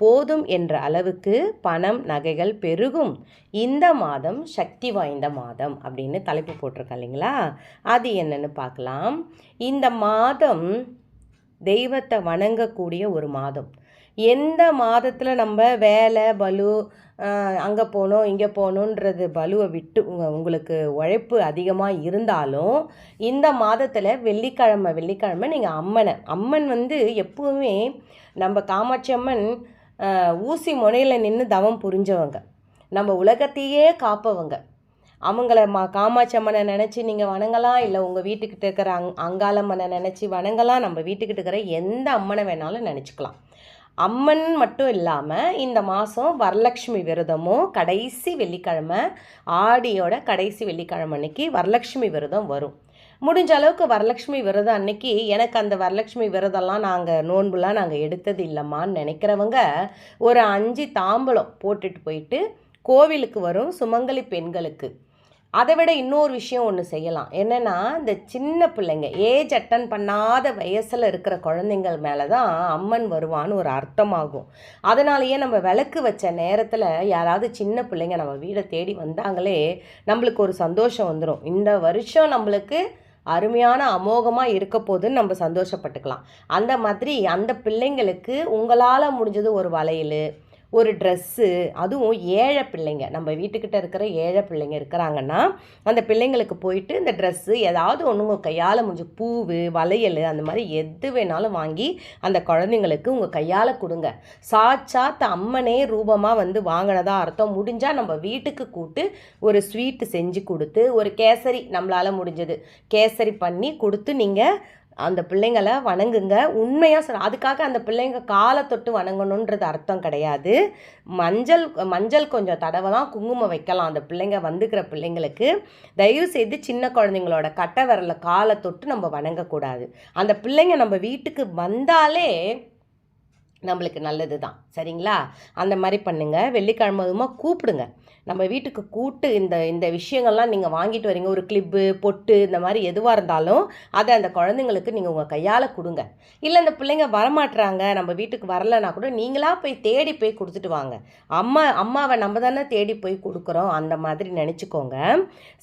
போதும் என்ற அளவுக்கு பணம் நகைகள் பெருகும். இந்த மாதம் சக்தி வாய்ந்த மாதம் அப்படின்னு தலைப்பு போட்டிருக்கேன் இல்லைங்களா? அது என்னன்னு பார்க்கலாம். இந்த மாதம் தெய்வத்தை வணங்கக்கூடிய ஒரு மாதம். எந்த மாதத்தில் நம்ம வேலை பலு அங்கே போகணும் இங்கே போகணுன்றது பலுவை விட்டு உங்கள் உங்களுக்கு உழைப்பு அதிகமாக இருந்தாலும் இந்த மாதத்தில் வெள்ளிக்கிழமை வெள்ளிக்கிழமை நீங்கள் அம்மனை அம்மன் வந்து எப்போவுமே நம்ம காமாட்சி அம்மன் ஊசி முனையில் நின்று தவம் புரிஞ்சவங்க. நம்ம உலகத்தையே காப்பவங்க. அவங்கள மா காமாட்சி அம்மனை நினச்சி நீங்கள் வணங்கலாம் இல்லை உங்கள் வீட்டுக்கிட்ட இருக்கிற அங் அங்காளம்மனை நினச்சி வணங்கலாம் நம்ம வீட்டுக்கிட்ட இருக்கிற எந்த அம்மனை வேணாலும் நினச்சிக்கலாம். அம்மன் மட்டும் இல்லாமல் இந்த மாதம் வரலட்சுமி விரதமும் கடைசி வெள்ளிக்கிழமை ஆடியோட கடைசி வெள்ளிக்கிழமை அன்னைக்கு வரலட்சுமி விரதம் வரும். முடிஞ்ச அளவுக்கு வரலட்சுமி விரதம் அன்னைக்கு எனக்கு அந்த வரலட்சுமி விரதம்லாம் நாங்கள் நோன்புலாம் நாங்கள் எடுத்தது இல்லைம்மான்னு நினைக்கிறவங்க ஒரு அஞ்சு தாம்பலம் போட்டுட்டு போயிட்டு கோவிலுக்கு வரும் சுமங்கலி பெண்களுக்கு. அதை விட இன்னொரு விஷயம் ஒன்று செய்யலாம். என்னென்னா இந்த சின்ன பிள்ளைங்க ஏஜ் அட்டன் பண்ணாத வயசில் இருக்கிற குழந்தைங்கள் மேலே தான் அம்மன் வருவான்னு ஒரு அர்த்தமாகும். அதனாலேயே நம்ம விளக்கு வச்ச நேரத்தில் யாராவது சின்ன பிள்ளைங்க நம்ம வீடை தேடி வந்தாங்களே நம்மளுக்கு ஒரு சந்தோஷம் வந்துடும் இந்த வருஷம் நம்மளுக்கு அருமையான அமோகமாக இருக்க போதுன்னு நம்ம சந்தோஷப்பட்டுக்கலாம். அந்த மாதிரி அந்த பிள்ளைங்களுக்கு உங்களால் முடிஞ்சது ஒரு வளையல் ஒரு ட்ரெஸ்ஸு அதுவும் ஏழை பிள்ளைங்க. நம்ம வீட்டுக்கிட்ட இருக்கிற ஏழை பிள்ளைங்க இருக்கிறாங்கன்னா அந்த பிள்ளைங்களுக்கு போயிட்டு இந்த ட்ரெஸ்ஸு ஏதாவது ஒன்று உங்கள் கையால் முடிஞ்ச பூவு வளையல் அந்த மாதிரி எது வேணாலும் வாங்கி அந்த குழந்தைங்களுக்கு உங்கள் கையால் கொடுங்க. சாட்சாத் அம்மனே ரூபமாக வந்து வாங்கினதா அர்த்தம். முடிஞ்சால் நம்ம வீட்டுக்கு கூட்டு ஒரு ஸ்வீட்டு செஞ்சு கொடுத்து ஒரு கேசரி நம்மளால் முடிஞ்சது. கேசரி பண்ணி கொடுத்து நீங்கள் அந்த பிள்ளைங்களை வணங்குங்க. உண்மையாக சொல்ல அதுக்காக அந்த பிள்ளைங்க காலை தொட்டு வணங்கணுன்றது அர்த்தம் கிடையாது. மஞ்சள் மஞ்சள் கொஞ்சம் தடவலாம் குங்குமம் வைக்கலாம். அந்த பிள்ளைங்க வந்துக்கிற பிள்ளைங்களுக்கு தயவு செய்து சின்ன குழந்தைங்களோட கட்டை விரலை காலை தொட்டு நம்ம வணங்கக்கூடாது. அந்த பிள்ளைங்க நம்ம வீட்டுக்கு வந்தாலே நம்மளுக்கு நல்லது தான் சரிங்களா? அந்த மாதிரி பண்ணுங்கள் வெள்ளிக்கிழமதுமா கூப்பிடுங்க. நம்ம வீட்டுக்கு கூட்டு இந்த இந்த விஷயங்கள்லாம் நீங்கள் வாங்கிட்டு வரீங்க. ஒரு கிளிப்பு பொட்டு இந்த மாதிரி எதுவாக இருந்தாலும் அதை அந்த குழந்தைங்களுக்கு நீங்கள் உங்கள் கையால் கொடுங்க. இல்லை இந்த பிள்ளைங்க வரமாட்டுறாங்க நம்ம வீட்டுக்கு வரலைன்னா கூட நீங்களா போய் தேடி போய் கொடுத்துட்டு வாங்க. அம்மா அம்மாவை நம்ம தானே தேடி போய் கொடுக்குறோம். அந்த மாதிரி நினச்சிக்கோங்க.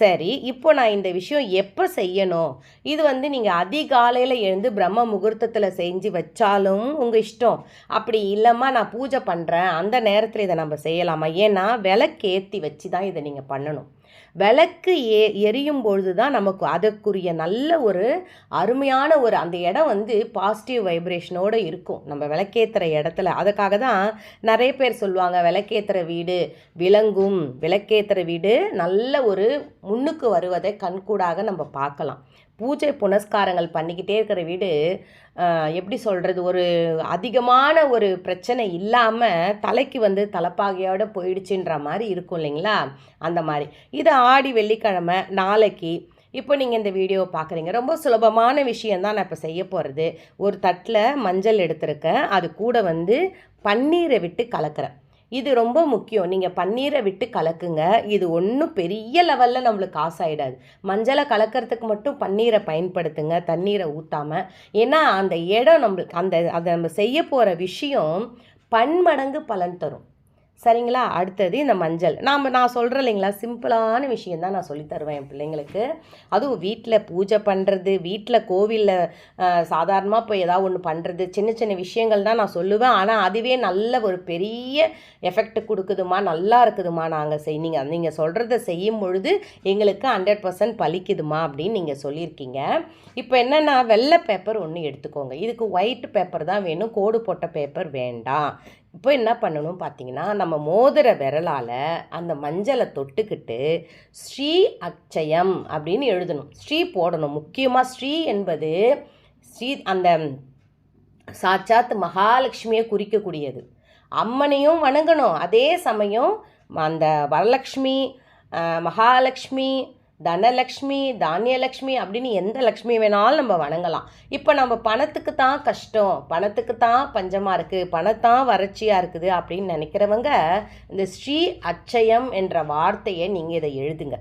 சரி இப்போ நான் இந்த விஷயம் எப்போ செய்யணும்? இது வந்து நீங்கள் அதிகாலையில் எழுந்து பிரம்ம முகூர்த்தத்தில் செஞ்சு வச்சாலும் உங்கள் இஷ்டம். அப்படி இல்லைம்மா நான் பூஜை பண்ணுறேன் அந்த நேரத்தில் இதை நம்ம செய்யலாமா? ஏன்னா விளக்கு ஏற்றி வச்சு தான் இதை நீங்கள் பண்ணணும். விளக்கு ஏ எரியும் பொழுது தான் நமக்கு அதற்குரிய நல்ல ஒரு அருமையான ஒரு அந்த இடம் வந்து பாசிட்டிவ் வைப்ரேஷனோடு இருக்கும். நம்ம விளக்கேற்றுற இடத்துல. அதுக்காக தான் நிறைய பேர் சொல்லுவாங்க விளக்கேற்றுற வீடு விளங்கும். விளக்கேற்றுற வீடு நல்ல ஒரு முன்னுக்கு வருவதை கண்கூடாக நம்ம பார்க்கலாம். பூஜை புனஸ்காரங்கள் பண்ணிக்கிட்டே இருக்கிற வீடு எப்படி சொல்கிறது ஒரு அதிகமான ஒரு பிரச்சனை இல்லாமல் தலைக்கு வந்து தலைப்பாகையோடு போயிடுச்சுன்ற மாதிரி இருக்கும் இல்லைங்களா? அந்த மாதிரி. இது ஆடி வெள்ளிக்கிழமை நாளைக்கு. இப்போ நீங்கள் இந்த வீடியோவை பார்க்குறீங்க ரொம்ப சுலபமான விஷயந்தான் நான் இப்போ செய்ய போகிறது ஒரு தட்டில் மஞ்சள் எடுத்திருக்கேன். அது கூட வந்து பன்னீரை விட்டு கலக்கிறேன். இது ரொம்ப முக்கியம். நீங்கள் பன்னீரை விட்டு கலக்குங்க. இது ஒன்றும் பெரிய லெவலில் நம்மளுக்கு காசு ஆகிடாது மஞ்சளை கலக்கிறதுக்கு மட்டும் பன்னீரை பயன்படுத்துங்க. தண்ணீரை ஊற்றாமல் ஏன்னா அந்த இடம் நம்மளுக்கு அந்த அதை நம்ம செய்ய போகிற விஷயம் பன்மடங்கு பலன் தரும். சரிங்களா? அடுத்தது இந்த மஞ்சள். நாம் நான் சொல்கிறேன் இல்லைங்களா? சிம்பிளான விஷயம் தான் நான் சொல்லித் தருவேன் என் பிள்ளைங்களுக்கு. அதுவும் வீட்டில் பூஜை பண்ணுறது வீட்டில் கோவிலில் சாதாரணமாக போய் ஏதாவது ஒன்று பண்ணுறது சின்ன சின்ன விஷயங்கள் தான் நான் சொல்லுவேன். ஆனால் அதுவே நல்ல ஒரு பெரிய எஃபெக்ட் கொடுக்குதுமா நல்லா இருக்குதுமா நாங்கள் செய் நீங்கள் நீங்கள் சொல்கிறத செய்யும் பொழுது எங்களுக்கு ஹண்ட்ரட் பர்சன்ட் பலிக்குதுமா அப்படின்னு நீங்கள் சொல்லியிருக்கீங்க. இப்போ என்னென்னா வெள்ளை பேப்பர் ஒன்று எடுத்துக்கோங்க. இதுக்கு ஒயிட் பேப்பர் தான் வேணும். கோடு போட்ட பேப்பர் வேண்டாம். இப்போ என்ன பண்ணணும் பார்த்தீங்கன்னா நம்ம மோதிர விரலால் அந்த மஞ்சளை தொட்டுக்கிட்டு ஸ்ரீ அச்சயம் அப்படின்னு எழுதணும். ஸ்ரீ போடணும். முக்கியமாக ஸ்ரீ என்பது ஸ்ரீ அந்த சாட்சாத் மகாலட்சுமியை குறிக்கக்கூடியது. அம்மனையும் வணங்கணும். அதே சமயம் அந்த வரலக்ஷ்மி மகாலட்சுமி தனலக்ஷ்மி தானியலக்ஷ்மி அப்படின்னு எந்த லக்ஷ்மி வேணாலும் நம்ம வணங்கலாம். இப்போ நம்ம பணத்துக்கு தான் கஷ்டம் பணத்துக்கு தான் பஞ்சமாக இருக்குது பணத்தான் வறட்சியாக இருக்குது அப்படின்னு நினைக்கிறவங்க இந்த ஸ்ரீ அச்சயம் என்ற வார்த்தையை நீங்கள் இதை எழுதுங்க.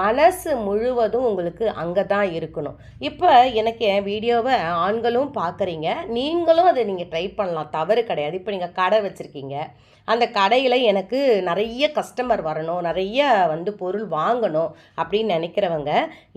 மனசு முழுவதும் உங்களுக்கு அங்கே தான் இருக்கணும். இப்போ எனக்கு என் வீடியோவை ஆண்களும் பார்க்குறீங்க நீங்களும் அதை நீங்கள் ட்ரை பண்ணலாம். தவறு கிடையாது. இப்போ நீங்கள் கடை வச்சுருக்கீங்க. அந்த கடையில் எனக்கு நிறைய கஸ்டமர் வரணும். நிறைய வந்து பொருள் வாங்கணும் அப்படின்னு நினைக்கிறவங்க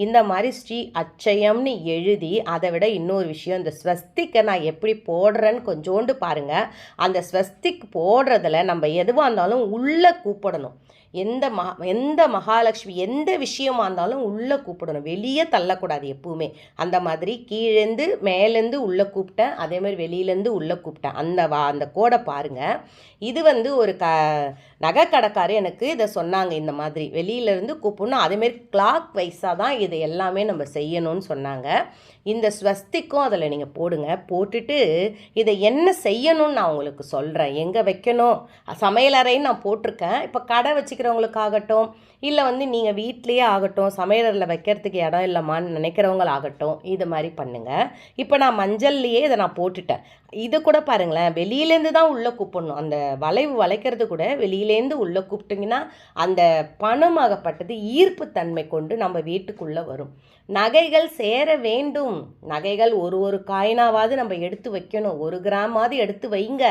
இந்த மாதிரி ஸ்ரீ அச்சயம்னு எழுதி அதை விட இன்னொரு விஷயம் இந்த ஸ்வஸ்திக்கை நான் எப்படி போடுறேன்னு கொஞ்சோண்டு பாருங்கள் அந்த ஸ்வஸ்திக் போடுறதில் நம்ம எதுவாக இருந்தாலும் உள்ளே கூப்பிடணும். எந்த மகா எந்த மகாலட்சுமி எந்த விஷயமா இருந்தாலும் உள்ளே கூப்பிடணும். வெளியே தள்ளக்கூடாது எப்பவுமே. அந்த மாதிரி கீழேருந்து மேலேருந்து உள்ளே கூப்பிட்டேன். அதே மாதிரி வெளியிலேருந்து உள்ளே கூப்பிட்டேன். அந்த வா அந்த கோடை பாருங்கள் இது வந்து ஒரு க நகை கடைக்காரர் எனக்கு இதை சொன்னாங்க இந்த மாதிரி. வெளியிலேருந்து கூப்பிடணும். அதேமாரி கிளாக் வைஸாக தான் இது எல்லாமே நம்ம செய்யணும்னு சொன்னாங்க. இந்த ஸ்வஸ்திக்கும் அதில் நீங்கள் போடுங்க. போட்டுட்டு இதை என்ன செய்யணும்னு நான் உங்களுக்கு சொல்கிறேன் எங்கே வைக்கணும்? சமையலறைன்னு நான் போட்டிருக்கேன். இப்போ கடை வச்சுக்கிறவங்களுக்காகட்டும் இல்லை வந்து நீங்கள் வீட்லேயே ஆகட்டும் சமையலறையில் வைக்கிறதுக்கு இடம் இல்லைம்மான்னு நினைக்கிறவங்களாகட்டும் இது மாதிரி பண்ணுங்கள் இப்போ நான் மஞ்சள்லேயே இதை நான் போட்டுட்டேன். இதை கூட பாருங்களேன். வெளியிலேருந்து தான் உள்ளே கூப்பிடணும். அந்த வளைவு வளைக்கிறது கூட வெளியிலேருந்து உள்ளே கூப்பிட்டிங்கன்னா அந்த பணமாகப்பட்டது ஈர்ப்பு தன்மை கொண்டு நம்ம வீட்டுக்குள்ளே வரும். நகைகள் சேர வேண்டும். நகைகள் ஒரு ஒரு காயினாவது நம்ம எடுத்து வைக்கணும். ஒரு கிராமாவது எடுத்து வைங்க.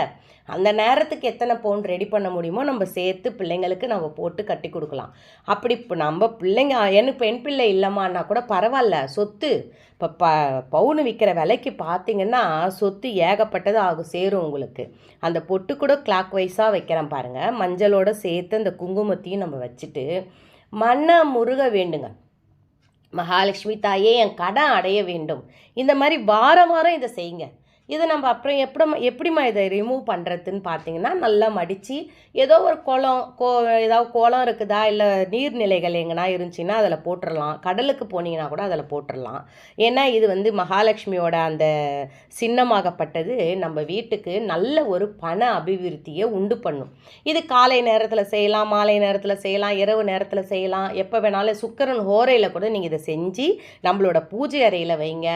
அந்த நேரத்துக்கு எத்தனை பவுன் ரெடி பண்ண முடியுமோ நம்ம சேர்த்து பிள்ளைங்களுக்கு நம்ம போட்டு கட்டி கொடுக்கலாம். அப்படி இப்போ நம்ம பிள்ளைங்க எனக்கு பெண் பிள்ளை இல்லைமான்னா கூட பரவாயில்ல. சொத்து. இப்போ ப பவுனு விற்கிற விலைக்கு பார்த்தீங்கன்னா சொத்து ஏகப்பட்டது ஆகும் சேரும் உங்களுக்கு. அந்த பொட்டு கூட கிளாக் வைஸாக வைக்கிறேன் பாருங்கள் மஞ்சளோட சேர்த்து அந்த குங்குமத்தையும் நம்ம வச்சுட்டு மண்ணை முருக வேண்டுங்க. மகாலட்சுமி தாயே என் கடன் அடைய வேண்டும். இந்த மாதிரி வாரம் வாரம் இதை செய்யுங்க. இதை நம்ம அப்புறம் எப்படி எப்படிம்மா இதை ரிமூவ் பண்ணுறதுன்னு பார்த்தீங்கன்னா நல்லா மடித்து ஏதோ ஒரு குளம் கோ ஏதாவது குளம் இருக்குதா இல்லை நீர்நிலைகள் எங்கன்னா இருந்துச்சுன்னா அதில் போட்டுடலாம் கடலுக்கு போனீங்கன்னா கூட அதில் போட்டுடலாம் ஏன்னா இது வந்து மகாலட்சுமியோட அந்த சின்னமாகப்பட்டது நம்ம வீட்டுக்கு நல்ல ஒரு பண அபிவிருத்தியை உண்டு பண்ணும். இது காலை நேரத்தில் செய்யலாம் மாலை நேரத்தில் செய்யலாம் இரவு நேரத்தில் செய்யலாம். எப்போ வேணாலும் சுக்கரன் ஹோரையில் கூட நீங்கள் இதை செஞ்சு நம்மளோட பூஜை அறையில் வைங்க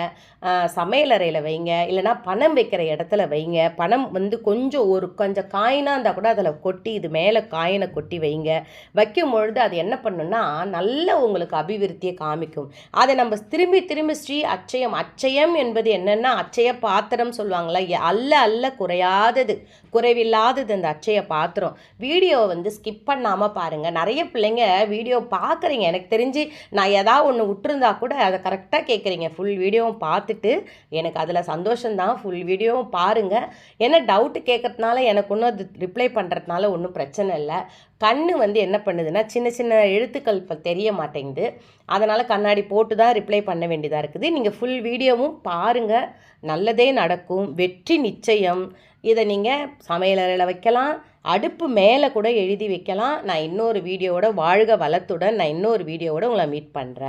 சமையல் அறையில் வைங்க. இல்லைனா பண பணம் வைக்கிற இடத்துல வைங்க. பணம் வந்து கொஞ்சம் ஒரு கொஞ்சம் காயினாக இருந்தால் கூட அதில் கொட்டி இது மேலே காயினை கொட்டி வைங்க. வைக்கும் பொழுது அது என்ன பண்ணுன்னா நல்ல உங்களுக்கு அபிவிருத்தியை காமிக்கும். அதை நம்ம திரும்பி திரும்பி ஸ்ரீ அச்சயம் அச்சயம் என்பது என்னென்னா அச்சய பாத்திரம் சொல்லுவாங்களா அல்ல அல்ல குறையாதது குறைவில்லாதது அந்த அச்சய பாத்திரம். வீடியோ வந்து ஸ்கிப் பண்ணாமல் பாருங்கள் நிறைய பிள்ளைங்க வீடியோ பார்க்குறீங்க எனக்கு தெரிஞ்சு நான் ஏதாவது ஒன்று விட்டுருந்தா கூட அதை கரெக்டாக கேட்குறீங்க ஃபுல் வீடியோவும் பார்த்துட்டு எனக்கு அதில் சந்தோஷம்தான் ஃபுல் வீடியோவும் பாருங்கள் ஏன்னா டவுட்டு கேட்கறதுனால எனக்கு ஒன்றும் அது ரிப்ளை பண்ணுறதுனால ஒன்றும் பிரச்சனை இல்லை. கண் வந்து என்ன பண்ணுதுன்னா சின்ன சின்ன எழுத்துக்கள் இப்போ தெரிய மாட்டேங்குது. அதனால் கண்ணாடி போட்டு தான் ரிப்ளை பண்ண வேண்டியதாக இருக்குது. நீங்கள் ஃபுல் வீடியோவும் பாருங்கள் நல்லதே நடக்கும். வெற்றி நிச்சயம். இதை நீங்கள் சமையலறையில் வைக்கலாம். அடுப்பு மேலே கூட எழுதி வைக்கலாம். நான் இன்னொரு வீடியோவோட வாழ்க வளத்துடன் நான் இன்னொரு வீடியோவோட உங்களை மீட் பண்ணுறேன்